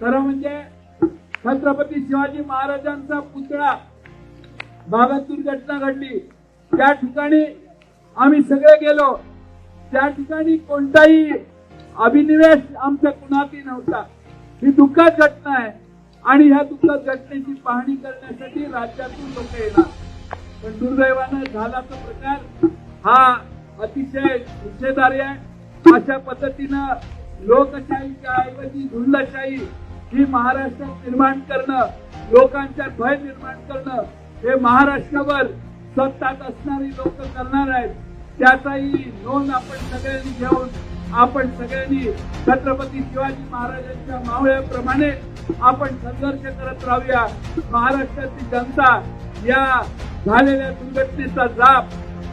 खरं म्हणजे छत्रपती शिवाजी महाराजांचा पुतळा भागात दुर्घटना घडली. त्या ठिकाणी आम्ही सगळे गेलो. त्या ठिकाणी कोणताही अभिनिवेश आमच्या कुणातही नव्हता. ही दुःखद घटना आहे आणि ह्या दुःखद घटनेची पाहणी करण्यासाठी राज्यातून लोक येणार. पण दुर्दैवानं झाला तो प्रकार हा अतिशय निषेधार्य आहे. अशा पद्धतीनं लोकशाहीच्या ऐवजी गुंडशाही ही महाराष्ट्रात निर्माण करणं लोकांच्या भय निर्माण करणं हे महाराष्ट्रावर सत्तात असणारी लोक करणार आहेत त्याचाही नोंद आपण सगळ्यांनी घेऊन आपण सगळ्यांनी छत्रपती शिवाजी महाराजांच्या मावळ्याप्रमाणे आपण संघर्ष करत राहूया. महाराष्ट्राची जनता या झालेल्या दुर्घटनेचा जाप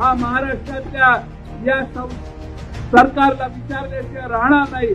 हा महाराष्ट्रातल्या या सं- सरकारला विचारल्याशिवाय राहणार नाही.